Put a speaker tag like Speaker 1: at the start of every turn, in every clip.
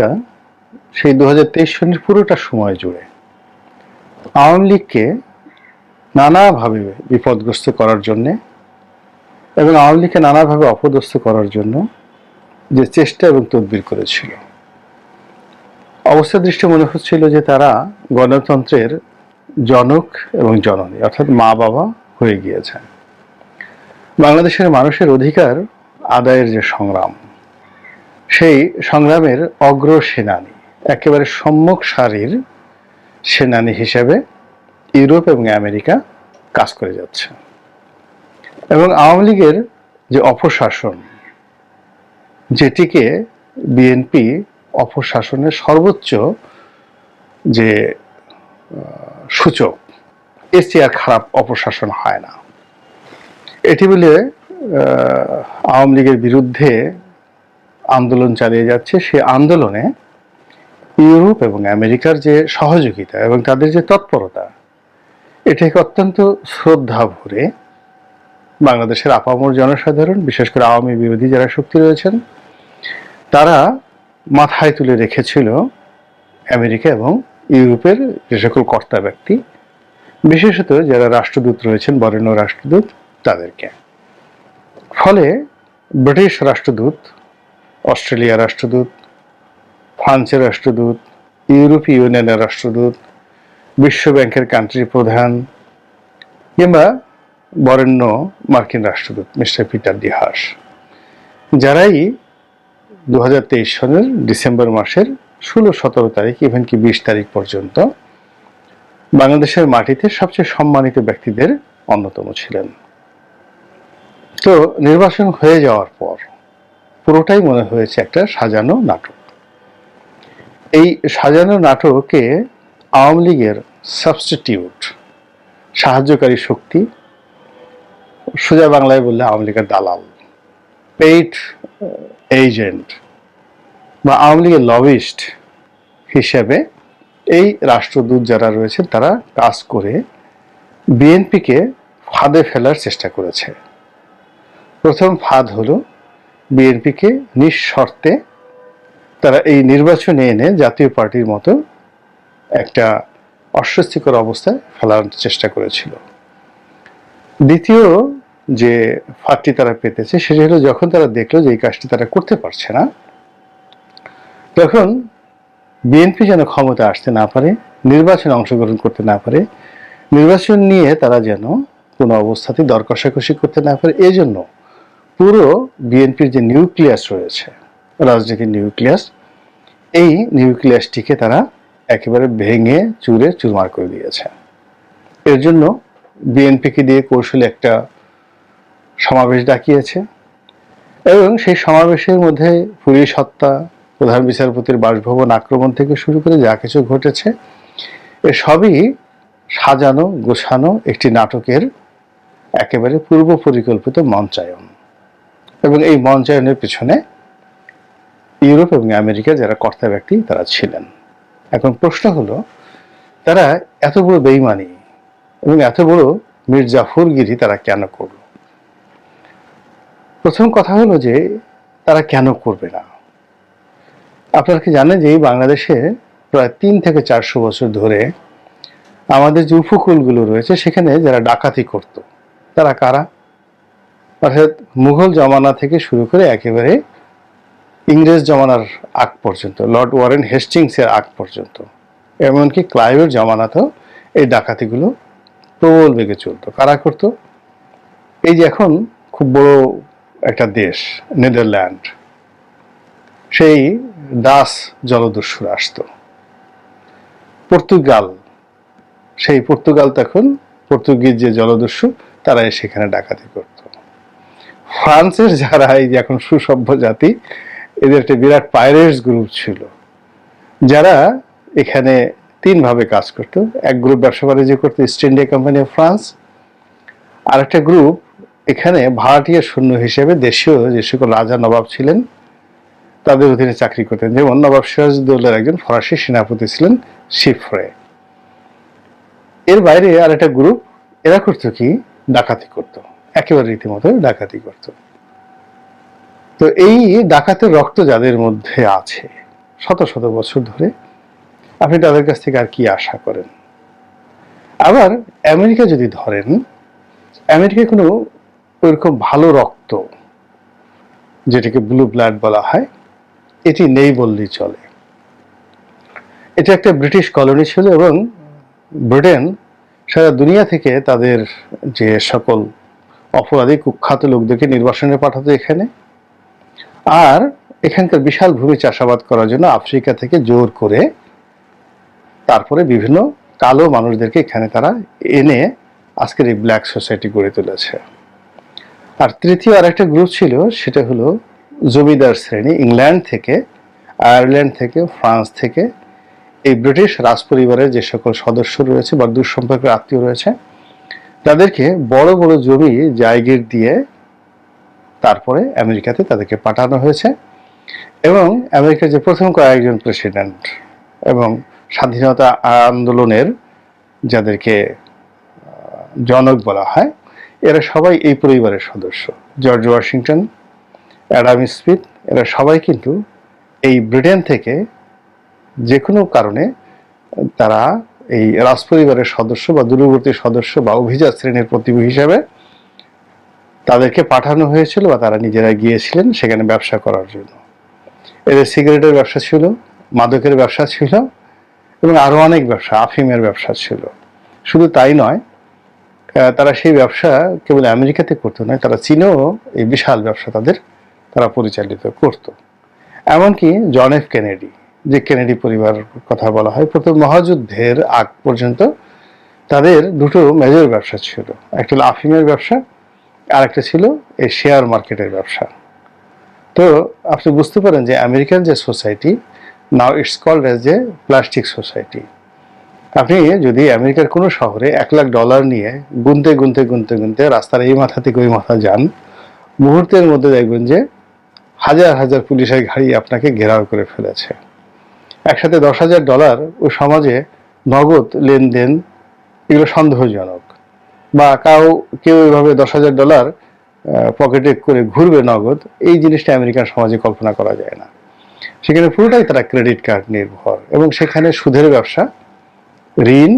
Speaker 1: America সেই দু সনের পুরোটা সময় জুড়ে আওয়ামী লীগকে নানাভাবে বিপদগ্রস্ত করার জন্যে এবং আওয়ামী লীগকে নানাভাবে অপদস্থ করার জন্য যে চেষ্টা এবং তদবির করেছিল। অবস্থা দৃষ্টি মনে হচ্ছিল যে তারা গণতন্ত্রের জনক এবং জননী, অর্থাৎ মা বাবা হয়ে গিয়েছেন। বাংলাদেশের মানুষের অধিকার আদায়ের যে সংগ্রাম সেই সংগ্রামের অগ্র সেনানী একেবারে সম্মুখ সারির সেনানী হিসেবে ইউরোপ এবং আমেরিকা কাজ করে যাচ্ছে। এবং আওয়ামী লীগের যে অপশাসন, যেটিকে বিএনপি অপশাসনের সর্বোচ্চ যে সূচক চেয়ে আর খারাপ অপশাসন হয় না। এটি বলে আওয়ামী লীগের বিরুদ্ধে আন্দোলন চালিয়ে যাচ্ছে, সে আন্দোলনে ইউরোপ এবং আমেরিকার যে সহযোগিতা এবং তাদের যে তৎপরতা এটাকে অত্যন্ত শ্রদ্ধা ভরে বাংলাদেশের আপামর জনসাধারণ, বিশেষ করে আওয়ামী বিরোধী যারা শক্তি রয়েছেন, তারা মাথায় তুলে রেখেছিল আমেরিকা এবং ইউরোপের যে সকল কর্তা ব্যক্তি, বিশেষত যারা রাষ্ট্রদূত রয়েছেন, বরেণ্য রাষ্ট্রদূত, তাদেরকে। ফলে ব্রিটিশ রাষ্ট্রদূত অস্ট্রেলিয়া রাষ্ট্রদূত, ফ্রান্সের রাষ্ট্রদূত, ইউরোপীয় ইউনিয়নের রাষ্ট্রদূত, বিশ্ব ব্যাংকের কান্ট্রি প্রধান কিংবা বরেণ্য মার্কিন রাষ্ট্রদূত, মিস্টার পিটার ডিহাস যারাই দু সনের ডিসেম্বর মাসের ষোলো, সতেরো তারিখ ইভেন কি বিশ তারিখ পর্যন্ত বাংলাদেশের মাটিতে সবচেয়ে সম্মানিত ব্যক্তিদের অন্যতম ছিলেন। তো নির্বাচন হয়ে যাওয়ার পর পুরোটাই মনে হয়েছে একটা সাজানো নাটক। এই সাজানো নাটকে আওয়ামী লীগের সাবস্টিটিউট সাহায্যকারী শক্তি, সোজা বাংলায় বললে আওয়ামী লীগের দালাল পেইড এজেন্ট বা আওয়ামী লীগের লবিস্ট হিসেবে এই রাষ্ট্রদূত যারা রয়েছেন তারা কাজ করে বিএনপিকে ফাঁদে ফেলার চেষ্টা করেছে। প্রথম ফাঁদ হলো বিএনপিকে নিঃশর্তে তারা এই নির্বাচনে এনে জাতীয় পার্টির মতো একটা অস্বস্তিকর অবস্থায় ফেলার চেষ্টা করেছিল। দ্বিতীয় যে ফাঁদটি তারা পেতেছে, সেটি হলো যখন তারা দেখল যে এই কাজটি তারা করতে পারছে না, তখন বিএনপি যেন ক্ষমতা আসতে না পারে, নির্বাচনে অংশগ্রহণ করতে না পারে, নির্বাচন নিয়ে তারা যেন কোনো অবস্থাতে দর কষাকষি করতে না পারে, এজন্য জন্য পুরো বিএনপির যে নিউক্লিয়াস রয়েছে রাজনীতির নিউক্লিয়াস, এই নিউক্লিয়াসটিকে তারা একেবারে ভেঙে, চুরে, চুরমার করে দিয়েছে। এর জন্য বিএনপিকে দিয়ে কৌশলে একটা সমাবেশ ডাকিয়েছে এবং সেই সমাবেশের মধ্যে পুলিশ হত্যা, প্রধান বিচারপতির বাসভবন আক্রমণ থেকে শুরু করে যা কিছু ঘটেছে এ সবই সাজানো, গোছানো একটি নাটকের একেবারে পূর্ব পরিকল্পিত মঞ্চায়ন। এবং এই মঞ্চায়নের পিছনে ইউরোপ এবং আমেরিকা যারা কর্তা ব্যক্তি, তারা ছিলেন। এখন প্রশ্ন হলো, তারা এত বড় বেইমানি এবং এত বড় মীর জাফরগিরি তারা কেন করল? প্রথম কথা হলো যে, তারা কেন করবে না? আপনারা কি জানেন যে এই বাংলাদেশে প্রায় তিন থেকে চারশো বছর ধরে আমাদের যে উপকূলগুলো রয়েছে, সেখানে যারা ডাকাতি করত, তারা কারা? অর্থাৎ মুঘল জমানা থেকে শুরু করে একেবারে ইংরেজ জমানার আগ পর্যন্ত, লর্ড ওয়ারেন হেস্টিংসের আগ পর্যন্ত, এমনকি ক্লাইভের জমানাতেও এই ডাকাতিগুলো প্রবল বেগে চলতো। কারা করতো? এই যে এখন খুব বড় একটা দেশ, নেদারল্যান্ড, সেই ডাস জলদস্যুরা আসতো। পর্তুগাল, সেই পর্তুগাল তখন পর্তুগিজ যে জলদস্যু তারা সেখানে ডাকাতি করত। ফ্রান্সের যারা এই যে এখন সুসভ্য জাতি, এদের একটা বিরাট পাইরেটস গ্রুপ ছিল। যারা এখানে তিন ভাবে কাজ করত। এক গ্রুপ ব্যবসা বাণিজ্য করতো, East India company of France. আর একটা গ্রুপ এখানে ভাড়াটিয়া শূন্য হিসেবে দেশীয় যে সকল রাজা নবাব ছিলেন, তাদের অধীনে চাকরি করতেন। যেমন নবাব সিরাজউদ্দৌলার একজন ফরাসি সেনাপতি ছিলেন শিফরে। এর বাইরে আর একটা গ্রুপ, এরা করতো কি? ডাকাতি করত। একেবারে রীতিমতো ডাকাতি করত। তো এই ডাকাতের রক্ত যাদের মধ্যে আছে, শত শত বছর ধরে, আপনি তাদের কাছ থেকে আর কি আশা করেন? আবার আমেরিকা যদি ধরেন, আমেরিকায় কোনো ওইরকম ভালো রক্ত, যেটাকে ব্লু ব্লাড বলা হয়, এটি নেই বললেই চলে। এটা একটা ব্রিটিশ কলোনি ছিল এবং ব্রিটেন সারা দুনিয়া থেকে তাদের যে সকল অপরাধী কুখ্যাত লোকদেরকে নির্বাসনে পাঠাতো এখানে। আর এখানকার বিশাল ভূমি চাষাবাদ করার জন্য আফ্রিকা থেকে জোর করে তারপরে বিভিন্ন কালো মানুষদেরকে এখানে তারা এনে আজকের এই ব্ল্যাক সোসাইটি গড়ে তুলেছে। আর তৃতীয় আরেকটা গ্রুপ ছিল, সেটা হলো জমিদার শ্রেণি ইংল্যান্ড থেকে, আয়ারল্যান্ড থেকে, ফ্রান্স থেকে। এই ব্রিটিশ রাজপরিবারের যে সকল সদস্য রয়েছে বা দুঃসম্পর্কের আত্মীয় রয়েছে তাদেরকে বড় বড় জমি জায়গির দিয়ে তারপরে আমেরিকাতে তাদেরকে পাঠানো হয়েছে। এবং আমেরিকার যে প্রথম কয়েকজন প্রেসিডেন্ট এবং স্বাধীনতা আন্দোলনের যাদেরকে জনক বলা হয়, এরা সবাই এই পরিবারের সদস্য। জর্জ ওয়াশিংটন, অ্যাডাম স্মিথ, এরা সবাই কিন্তু এই ব্রিটেন থেকে যে কোনো কারণে তারা এই রাজপরিবারের সদস্য বা দূরবর্তী সদস্য বা অভিজাত শ্রেণির প্রতিভূ হিসাবে তাদেরকে পাঠানো হয়েছিল বা তারা নিজেরা গিয়েছিলেন সেখানে ব্যবসা করার জন্য। এদের সিগারেটের ব্যবসা ছিল, মাদকের ব্যবসা ছিল এবং আরও অনেক ব্যবসা, আফিমের ব্যবসা ছিল। শুধু তাই নয় তারা সেই ব্যবসা কেবল আমেরিকাতে করতো নয়, তারা চীনেও এই বিশাল ব্যবসা তাদের, তারা পরিচালিত করত। এমনকি জন এফ কেনেডি যে কেনেডি পরিবার কথা বলা হয়, প্রথম মহাযুদ্ধের আগ পর্যন্ত তাদের দুটো মেজর ব্যবসা ছিল। একটা আফিমের ব্যবসা আর একটা ছিল এই শেয়ার মার্কেটের ব্যবসা। তো আপনি বুঝতে পারেন যে আমেরিকান যে society now it's called as a plastic society আপনি যদি আমেরিকার কোনো শহরে এক লাখ ডলার নিয়ে গুনতে গুনতে গুনতে গুনতে রাস্তার এই মাথা থেকে ওই মাথা যান, মুহূর্তের মধ্যে দেখবেন যে হাজার হাজার পুলিশের গাড়ি আপনাকে ঘেরাও করে ফেলেছে। একসাথে দশ হাজার ডলার ও সমাজে নগদ লেনদেন, এগুলো সন্দেহজনক। বা কাউ, কেউ এভাবে দশ হাজার ডলার পকেটে করে ঘুরবে নগদ, এই জিনিসটা আমেরিকান সমাজে কল্পনা করা যায় না। সেখানে পুরোটাই তারা ক্রেডিট কার্ড নির্ভর এবং সেখানে সুদের ব্যবসা, ঋণ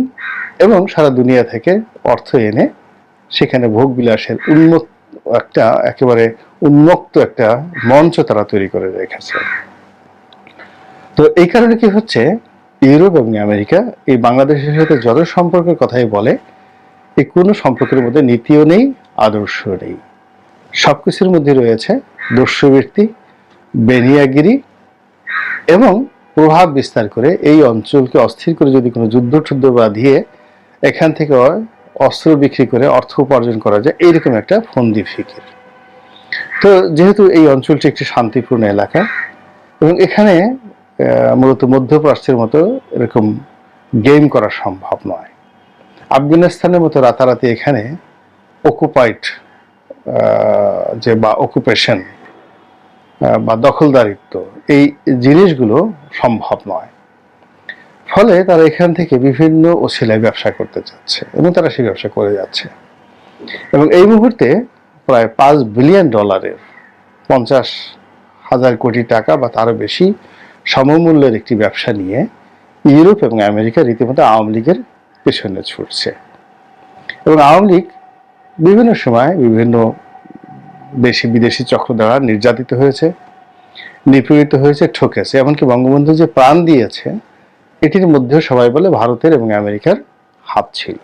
Speaker 1: এবং সারা দুনিয়া থেকে অর্থ এনে সেখানে ভোগ বিলাসের উন্মুক্ত একটা, একেবারে উন্মুক্ত একটা মঞ্চ তারা তৈরি করে রেখেছে। তো এই কারণে কি হচ্ছে? ইউরোপ এবং আমেরিকা এই বাংলাদেশের সাথে যত সম্পর্কের কথাই বলে, এই কোনো সম্পর্কের মধ্যে নীতিও নেই আদর্শ নেই। সব কিছুর মধ্যে রয়েছে দস্যুবৃত্তি, বেনিয়াগিরি এবং প্রভাব বিস্তার করে এই অঞ্চলকে অস্থির করে যদি কোনো যুদ্ধ টুদ্ধ বাঁধিয়ে এখান থেকে অস্ত্র বিক্রি করে অর্থ উপার্জন করা যায়, এইরকম একটা ফন্দি ফিকির। তো যেহেতু এই অঞ্চলটি একটি শান্তিপূর্ণ এলাকা এবং এখানে মূলত মধ্যপ্রাচ্যের মতো এরকম গেম করা সম্ভব নয়। আফগানিস্তানের মতো রাতারাতি এখানে অকুপাইড যে বা অকুপেশন বা দখলদারিত্ব, এই জিনিসগুলো সম্ভব নয়। ফলে তারা এখান থেকে বিভিন্ন ওসিলায় ব্যবসা করতে চাচ্ছে এবং তারা সেই ব্যবসা করে যাচ্ছে। এবং এই মুহূর্তে প্রায় পাঁচ বিলিয়ন ডলারের পঞ্চাশ হাজার কোটি টাকা বা তারও বেশি সমমূল্যের একটি ব্যবসা নিয়ে ইউরোপ এবং আমেরিকা রীতিমতো আওয়ামী লীগের পেছনে ছুটছে। এবং আওয়ামী লীগ বিভিন্ন সময় বিভিন্ন দেশি বিদেশি চক্র দ্বারা নির্যাতিত হয়েছে, নিপীড়িত হয়েছে, ঠকেছে। এমনকি বঙ্গবন্ধু যে প্রাণ দিয়েছে, এটির মধ্যেও সবাই বলে ভারতের এবং আমেরিকার হাত ছিল।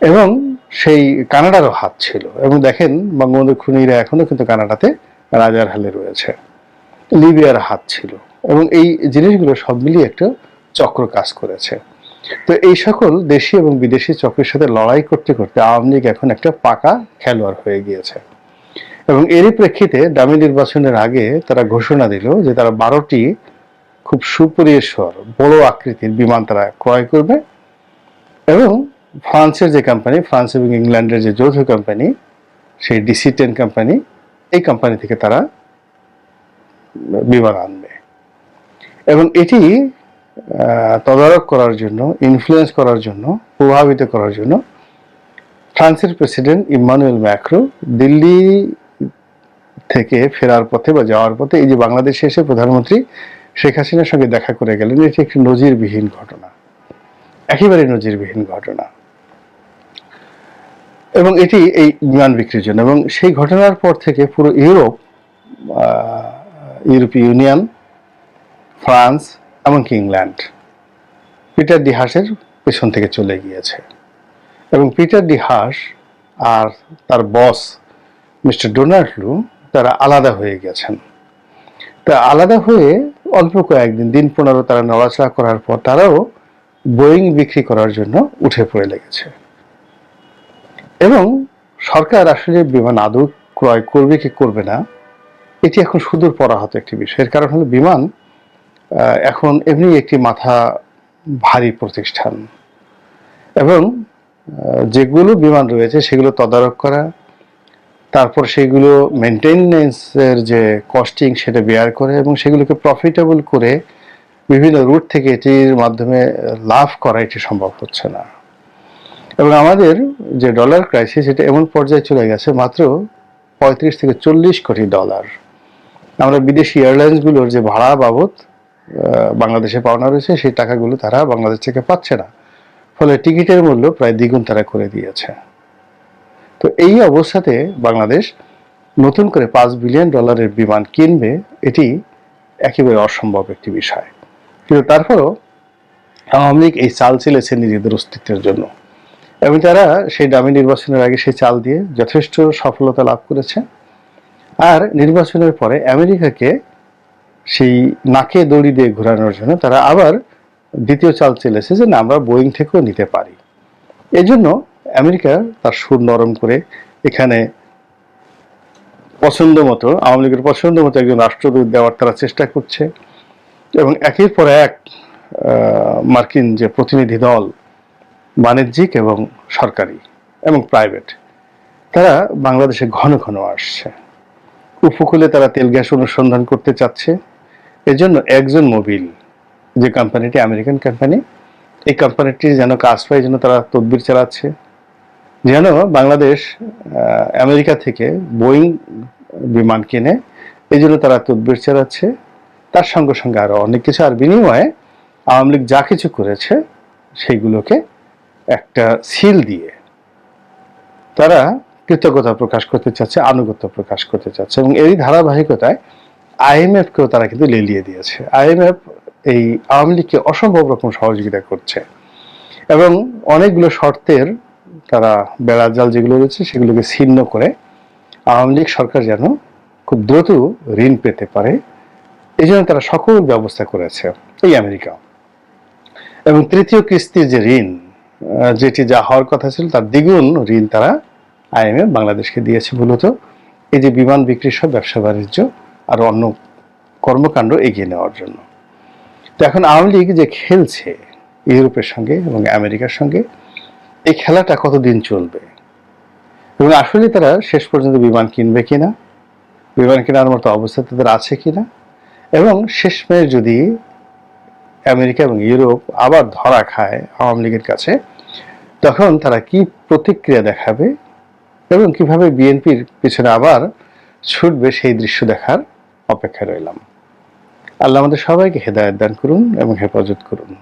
Speaker 1: এবং সেই কানাডারও হাত ছিল। এবং দেখেন বঙ্গবন্ধু খুনিরা এখনও কিন্তু কানাডাতে রাজার হালে রয়েছে। লিবিয়ার হাত ছিল এবং এই জিনিসগুলো সব মিলিয়ে একটা চক্র কাজ করেছে। তো এই সকল দেশি এবং বিদেশি চক্রের সাথে লড়াই করতে করতে আওয়ামী লীগ এখন একটা পাকা খেলোয়াড় হয়ে গিয়েছে। এবং এরই প্রেক্ষিতে দামি নির্বাচনের আগে তারা ঘোষণা দিল যে তারা বারোটি খুব সুপরিসর বড় আকৃতির বিমান তারা ক্রয় করবে এবং ফ্রান্সের যে কোম্পানি ফ্রান্স এবং ইংল্যান্ডের যে যৌথ কোম্পানি সেই ডিসি টেন কোম্পানি এই কোম্পানি থেকে তারা বিমান আনবে। এবং এটি তদারক করার জন্য ইনফ্লুয়েন্স করার জন্য, প্রভাবিত করার জন্য ফ্রান্সের প্রেসিডেন্ট ইমানুয়েল ম্যাক্রো দিল্লি থেকে ফেরার পথে বা যাওয়ার পথে এই যে বাংলাদেশে এসে প্রধানমন্ত্রী শেখ হাসিনার সঙ্গে দেখা করে গেলেন, এটি একটি নজিরবিহীন ঘটনা। একেবারে নজিরবিহীন ঘটনা। এবং এটি এই বিমান বিক্রির জন্য। এবং সেই ঘটনার পর থেকে পুরো ইউরোপ ইউরোপীয় ইউনিয়ন, ফ্রান্স এমনকি ইংল্যান্ড। পিটার ডি হাসের পেছন থেকে চলে গিয়েছে। এবং পিটার ডি হাস আর তার বস মিস্টার ডোনাল্ড লু তারা আলাদা হয়ে গেছেন। তা আলাদা হয়ে অল্প কয়েকদিন, দিন পনেরো তারা নড়াচড়া করার পর তারাও বোয়িং বিক্রি করার জন্য উঠে পড়ে লেগেছে। এবং সরকার আসলে বিমান আদৌ ক্রয় করবে কি করবে না এটি এখন সুদূর পরাহত একটি বিষয়। এর কারণ হলো বিমান এখন এমনি একটি মাথা ভারী প্রতিষ্ঠান। এবং যেগুলো বিমান রয়েছে সেগুলো তদারক করা, তারপর সেগুলো মেনটেনেন্সের যে কস্টিং সেটা বেয়ার করে এবং সেগুলোকে প্রফিটেবল করে বিভিন্ন রুট থেকে এটির মাধ্যমে লাভ করা এটি সম্ভব হচ্ছে না। এবং আমাদের যে ডলার ক্রাইসিস, এটা এমন পর্যায়ে চলে গেছে মাত্র পঁয়ত্রিশ থেকে চল্লিশ কোটি ডলার। আমরা বিদেশি এয়ারলাইন্সগুলোর যে ভাড়া বাবদ বাংলাদেশে পাওনা রয়েছে, সেই টাকাগুলো তারা বাংলাদেশ থেকে পাচ্ছে না। ফলে টিকিটের মূল্য প্রায় দ্বিগুণ তারা করে দিয়েছে। তো এই অবস্থাতে বাংলাদেশ নতুন করে পাঁচ বিলিয়ন ডলারের বিমান কিনবে, এটি একেবারে অসম্ভব একটি বিষয়। কিন্তু তারপরও আওয়ামী লীগ এই চাল চেলেছে নিজেদের অস্তিত্বের জন্য। এবং তারা সেই দামি নির্বাচনের আগে সেই চাল দিয়ে যথেষ্ট সফলতা লাভ করেছে। আর নির্বাচনের পরে আমেরিকাকে সেই নাকে দড়ি দিয়ে ঘোরানোর জন্য তারা আবার দ্বিতীয় চাল চেলেছে যে না, আমরা বোয়িং থেকেও নিতে পারি। এই জন্য আমেরিকা তার সুর নরম করে এখানে পছন্দ মতো, আওয়ামী লীগের পছন্দ মতো একজন রাষ্ট্রদূত দেওয়ার তারা চেষ্টা করছে এবং একের পর এক মার্কিন যে প্রতিনিধি দল বাণিজ্যিক এবং সরকারি এবং প্রাইভেট, তারা বাংলাদেশে ঘন ঘন আসছে। উপকূলে তারা তেল গ্যাস অনুসন্ধান করতে চাচ্ছে। এজন্য একজন মোবিল, যে কোম্পানিটি আমেরিকান কোম্পানি এই কোম্পানিটি যেন কাজ পায়, যেন তারা তদবির চালাচ্ছে। যেন বাংলাদেশ আমেরিকা থেকে বোয়িং বিমান কিনে এই জন্য তারা তদবির চালাচ্ছে। তার সঙ্গে সঙ্গে আরও অনেক কিছু। আর বিনিময়ে আওয়ামী লীগ যা কিছু করেছে, সেইগুলোকে একটা সিল দিয়ে তারা কৃতজ্ঞতা প্রকাশ করতে চাচ্ছে, আনুগত্য প্রকাশ করতে চাচ্ছে এবং এই ধারাবাহিকতায় আইএমএফ কেও তারা কিন্তু লেলিয়ে দিয়েছে। আইএমএফ এই আওয়ামী লীগকে অসম্ভব রকম সহযোগিতা করছে এবং অনেকগুলো শর্তের তারা বেড়াজাল যেগুলো রয়েছে সেগুলোকে ছিন্ন করে আওয়ামী লীগ সরকার যেন খুব দ্রুত ঋণ পেতে পারে। এই জন্য তারা সকল ব্যবস্থা করেছে এই আমেরিকা। এবং তৃতীয় কিস্তির যে ঋণ যেটি যা হওয়ার কথা ছিল তার দ্বিগুণ ঋণ তারা আইএমএফ বাংলাদেশকে দিয়েছে মূলত। এই যে বিমান বিক্রি সব ব্যবসা বাণিজ্য আর অন্য কর্মকাণ্ড এগিয়ে নেওয়ার জন্য। তো এখন আওয়ামী লীগ যে খেলছে ইউরোপের সঙ্গে এবং আমেরিকার সঙ্গে, এই খেলাটা কতদিন চলবে? এবং আসলে তারা শেষ পর্যন্ত বিমান কিনবে কিনা, বিমান কেনার মতো অবস্থা তাদের আছে কিনা, এবং শেষমেশ যদি আমেরিকা এবং ইউরোপ আবার ধরা খায় আওয়ামী লীগের কাছে, তখন তারা কি প্রতিক্রিয়া দেখাবে এবং কীভাবে বিএনপির পিছনে আবার ছুটবে সেই দৃশ্য দেখার অপেক্ষায় রইলাম। আল্লাহ আমাদের সবাইকে হেদায়ত দান করুন এবং হেফাজত করুন।